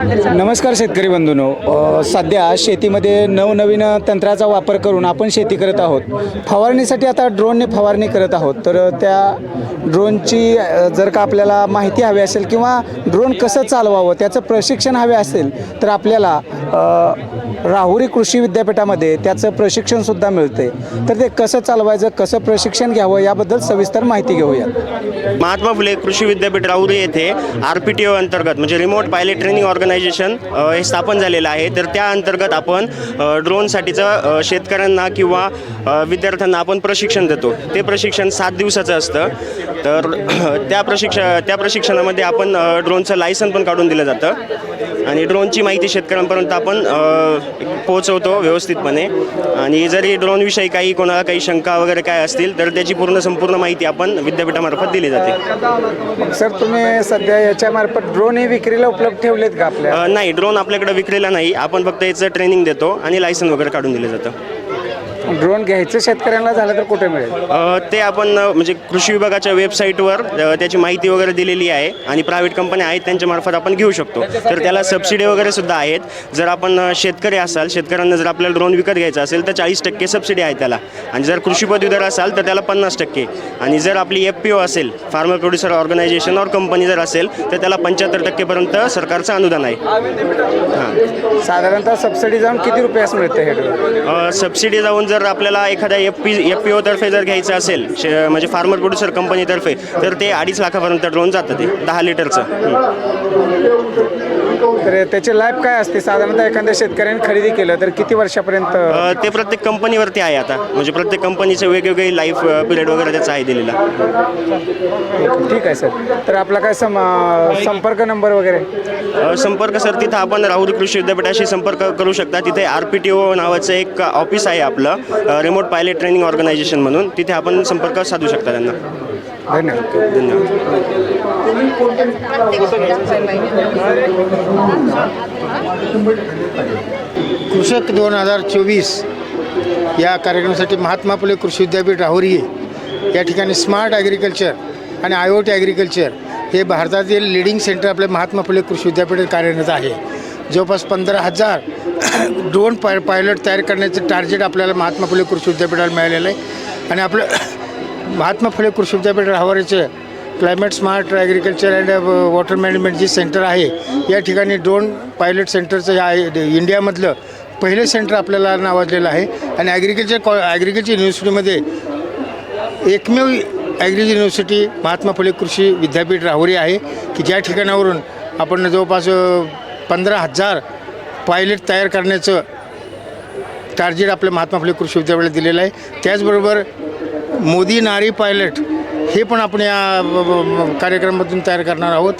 नमस्कार शेतकरी बंधूनो. सध्या शेतीमध्ये नवनवीन तंत्राचा वापर करून आपण शेती करत आहोत. फवारणीसाठी आता ड्रोनने फवारणी करत आहोत. तर त्या ड्रोनची जर का आपल्याला माहिती हवी असेल किंवा ड्रोन कसं चालवावं त्याचं प्रशिक्षण हवे असेल तर आपल्याला राहुरी कृषी विद्यापीठामध्ये त्याचं प्रशिक्षणसुद्धा मिळते तर ते कसं चालवायचं कसं प्रशिक्षण घ्यावं याबद्दल सविस्तर माहिती घेऊया. महात्मा फुले कृषी विद्यापीठ राहुरी येथे आर पी टी ओ अंतर्गत म्हणजे रिमोट पायलट ट्रेनिंग ऑर्गनायझेशन हे स्थापन झालेलं आहे. तर त्या अंतर्गत आपण ड्रोनसाठीचं शेतकऱ्यांना किंवा विद्यार्थ्यांना आपण प्रशिक्षण देतो. ते प्रशिक्षण सात दिवसाचं असतं. तर त्या प्रशिक्ष त्या प्रशिक्षणामध्ये आपण ड्रोनचं लायसन पण काढून दिलं जातं. आणि ड्रोनची माहिती शेतकऱ्यांपर्यंत आपण पोहोचवतो व्यवस्थितपणे. आणि जरी ड्रोनविषयी काही कोणाला काही शंका वगैरे काय असतील तर त्याची पूर्ण संपूर्ण माहिती आपण विद्यापीठामार्फत दिली जाते. सर तुम्ही सध्या याच्यामार्फत ड्रोन हे विक्रीला उपलब्ध ठेवलेत का? आपल्या नाही ड्रोन आपल्याकडे विक्रीला नाही. आपण फक्त याचं ट्रेनिंग देतो आणि लायसन वगैरे काढून दिलं जातं. ड्रोन घ्यायचं शेतकऱ्यांना झालं तर कुठे मिळेल? अ, ते आपण अ, म्हणजे कृषी विभागाच्या वेबसाईटवर अ, त्याची माहिती वगैरे दिलेली आहे आणि प्रायव्हेट कंपन्या आहेत त्यांच्यामार्फत आपण घेऊ शकतो. तर त्याला सबसिडी वगैरे सुद्धा आहेत. जर आपण अ, शेतकरी असाल शेतकऱ्यांना जर आपल्याला ड्रोन विकत घ्यायचा असेल तर चाळीस टक्के सबसिडी आहे त्याला. आणि जर कृषी पदवीधर असाल तर त्याला पन्नास टक्के. आणि जर आपली एफ पी ओ असेल farmer producer organisation or company जर असेल तर त्याला पंच्याहत्तर टक्केपर्यंत सरकारचं अनुदान आहे. हां. साधारणतः सबसिडी जाऊन किती रुपयास मिळते हे ड्रोन सबसिडी जाऊन जर जर आपल्याला एखाद्या एफ पी एफ पी ओतर्फे जर घ्यायचं असेल शे म्हणजे फार्मर प्रोड्युसर कंपनीतर्फे तर ते अडीच लाखापर्यंत लोन जातं ते दहा लिटरचं तर त्याची लाईफ काय असते? साधारणतः एखाद्या शेतकऱ्याने खरेदी केलं तर किती वर्षापर्यंत? अ, ते प्रत्येक कंपनीवरती आहे आता. म्हणजे प्रत्येक कंपनीचे वेगवेगळे लाईफ पिरियड वगैरे त्याचा आहे दिलेला. ठीक आहे सर. तर आपला काय सम संपर्क नंबर वगैरे? अ, संपर्क सर तिथं आपण राहुरी कृषी विद्यापीठाशी संपर्क करू शकता. तिथे आर पी टी ओ नावाचं एक ऑफिस आहे आपलं रिमोट पायलट ट्रेनिंग ऑर्गनायझेशन म्हणून. तिथे आपण संपर्क साधू शकता त्यांना. धन्यवाद. धन्यवाद कृषक दोन हजार चोवीस या कार्यक्रमासाठी महात्मा फुले कृषी विद्यापीठ राहुरी या ठिकाणी स्मार्ट ॲग्रिकल्चर आणि आय ओ टी ॲग्रिकल्चर हे भारतातील लिडिंग सेंटर आपले महात्मा फुले कृषी विद्यापीठात कार्यरत आहे. जवळपास पंधरा हजार ड्रोन पाय पायलट तयार करण्याचं टार्गेट आपल्याला महात्मा फुले कृषी विद्यापीठाला मिळालेलं आहे. आणि आपलं महात्मा फुले कृषी विद्यापीठ राहुरीचे climate smart agriculture and water management जे सेंटर आहे या ठिकाणी ड्रोन पायलट सेंटरचं या इंडियामधलं पहिलं सेंटर आपल्याला नावाजलेलं आहे. आणि ॲग्रिकल्चर कॉ ॲग्रिकल्चर युनिव्हर्सिटीमध्ये एकमेव ॲग्रिकल्चर युनिव्हर्सिटी महात्मा फुले कृषी विद्यापीठ राहुरी आहे की ज्या ठिकाणावरून आपण जवळपास पंधरा हजार पायलट तयार करण्याचं टार्गेट आपल्या महात्मा फुले कृषी विद्यापीठाला दिलेलं आहे. त्याचबरोबर मोदी नारी पायलट हे पण आपण या कार्यक्रमातून तयार करणार आहोत.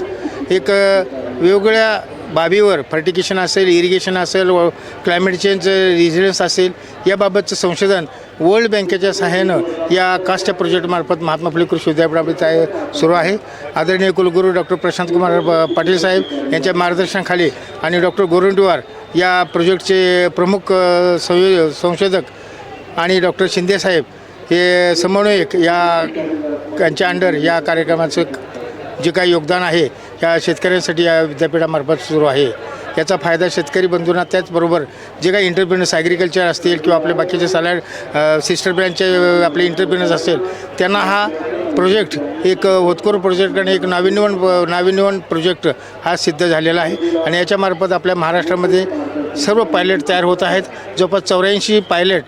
एक वेगवेगळ्या बाबीवर फर्टिकेशन असेल इरिगेशन असेल व क्लायमेट चेंज रिझिलन्स असेल याबाबतचं संशोधन वर्ल्ड बँकेच्या सहाय्यानं या कास्ट प्रोजेक्टमार्फत महात्मा फुले कृषी विद्यापीठामध्ये तयार सुरू आहे. आदरणीय कुलगुरू डॉक्टर प्रशांत कुमार पाटील साहेब यांच्या मार्गदर्शनाखाली आणि डॉक्टर गोरंडीवार या प्रोजेक्टचे प्रमुख संयो संशोधक आणि डॉक्टर शिंदेसाहेब हे समन्वयक या यांच्या अंडर या कार्यक्रमाचं जे काही योगदान आहे या शेतकऱ्यांसाठी या विद्यापीठामार्फत सुरू आहे. याचा फायदा शेतकरी बंधूंना त्याचबरोबर जे काही इंटरप्रिनर्स ॲग्रिकल्चर असतील किंवा आपले बाकीचे सॅलड सिस्टर ब्रँडचे आपले इंटरप्रिनर्स असतील त्यांना हा प्रोजेक्ट एक होतकरू प्रोजेक्ट आणि एक नाविन्यवन नाविन्यवन प्रोजेक्ट हा सिद्ध झालेला आहे. आणि याच्यामार्फत आपल्या महाराष्ट्रामध्ये सर्व पायलट तयार होत आहेत. जवळपास चौऱ्याऐंशी पायलट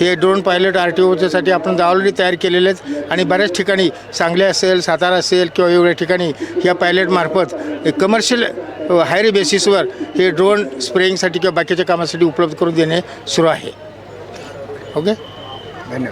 हे ड्रोन पायलट आर टी ओच्यासाठी आपण ऑलरेडी तयार केलेले आहेत. आणि बऱ्याच ठिकाणी सांगली असेल सातारा असेल किंवा वेगवेगळ्या ठिकाणी या पायलटमार्फत कमर्शियल हायर बेसिसवर हे ड्रोन स्प्रेइंगसाठी किंवा बाकीच्या कामासाठी उपलब्ध करून देणे सुरू आहे. ओके धन्यवाद.